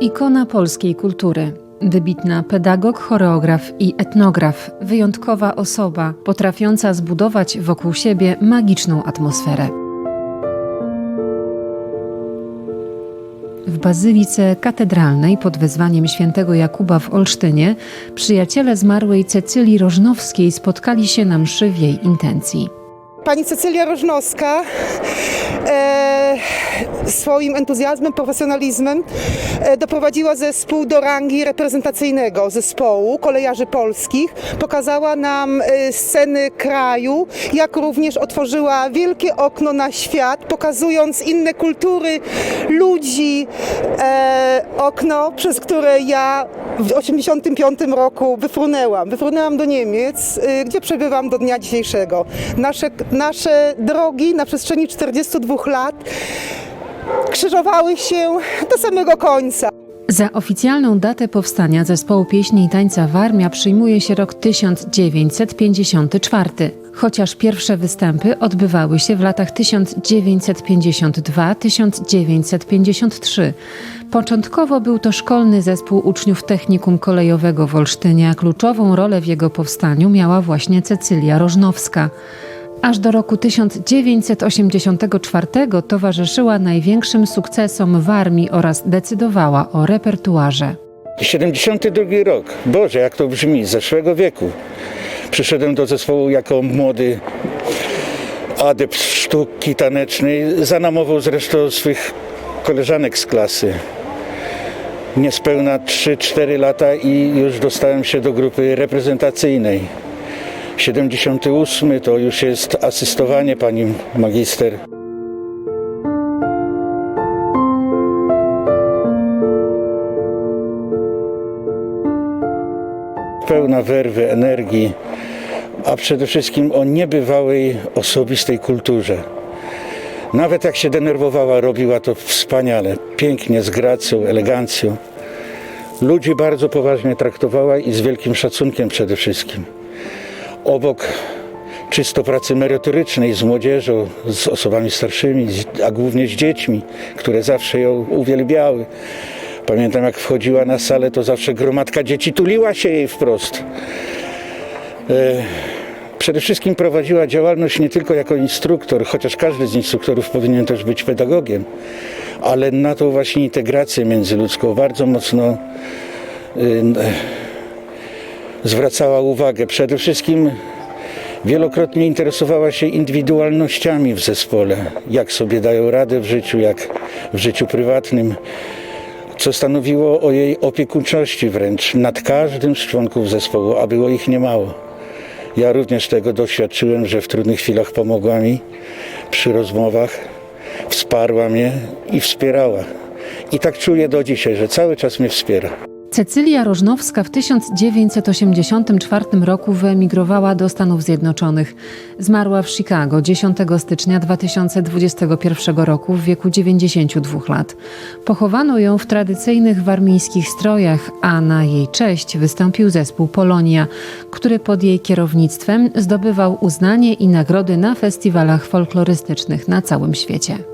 Ikona polskiej kultury. Wybitna pedagog, choreograf i etnograf, wyjątkowa osoba, potrafiąca zbudować wokół siebie magiczną atmosferę. W bazylice katedralnej pod wezwaniem świętego Jakuba w Olsztynie przyjaciele zmarłej Cecylii Rożnowskiej spotkali się na mszy w jej intencji. Pani Cecylia Rożnowska e, swoim entuzjazmem, profesjonalizmem e, doprowadziła zespół do rangi reprezentacyjnego zespołu kolejarzy polskich. Pokazała nam e, sceny kraju, jak również otworzyła wielkie okno na świat, pokazując inne kultury, ludzi. E, okno, przez które ja w 1985 roku wyfrunęłam. Wyfrunęłam do Niemiec, y, gdzie przebywam do dnia dzisiejszego. Nasze, nasze drogi na przestrzeni 42 lat krzyżowały się do samego końca. Za oficjalną datę powstania zespołu pieśni i tańca Warmia przyjmuje się rok 1954, chociaż pierwsze występy odbywały się w latach 1952-1953. Początkowo był to szkolny zespół uczniów technikum kolejowego w Olsztynie, kluczową rolę w jego powstaniu miała właśnie Cecylia Rożnowska. Aż do roku 1984 towarzyszyła największym sukcesom w armii oraz decydowała o repertuarze. 72 rok. Boże, jak to brzmi, zeszłego wieku. Przyszedłem do zespołu jako młody adept sztuki tanecznej, za namową zresztą swych koleżanek z klasy. Niespełna 3-4 lata i już dostałem się do grupy reprezentacyjnej. 78 to już jest asystowanie pani magister. Pełna werwy, energii, a przede wszystkim o niebywałej osobistej kulturze. Nawet jak się denerwowała, robiła to wspaniale, pięknie, z gracją, elegancją. Ludzi bardzo poważnie traktowała i z wielkim szacunkiem przede wszystkim. Obok czysto pracy merytorycznej z młodzieżą, z osobami starszymi, a głównie z dziećmi, które zawsze ją uwielbiały. Pamiętam, jak wchodziła na salę, to zawsze gromadka dzieci tuliła się jej wprost. E, Przede wszystkim prowadziła działalność nie tylko jako instruktor, chociaż każdy z instruktorów powinien też być pedagogiem, ale na tą właśnie integrację międzyludzką bardzo mocno y, n- zwracała uwagę. Przede wszystkim wielokrotnie interesowała się indywidualnościami w zespole, jak sobie dają radę w życiu, jak w życiu prywatnym, co stanowiło o jej opiekuńczości wręcz nad każdym z członków zespołu, a było ich niemało. Ja również tego doświadczyłem, że w trudnych chwilach pomogła mi przy rozmowach, wsparła mnie i wspierała. I tak czuję do dzisiaj, że cały czas mnie wspiera. Cecylia Rożnowska w 1984 roku wyemigrowała do Stanów Zjednoczonych. Zmarła w Chicago 10 stycznia 2021 roku w wieku 92 lat. Pochowano ją w tradycyjnych warmińskich strojach, a na jej cześć wystąpił zespół Polonia, który pod jej kierownictwem zdobywał uznanie i nagrody na festiwalach folklorystycznych na całym świecie.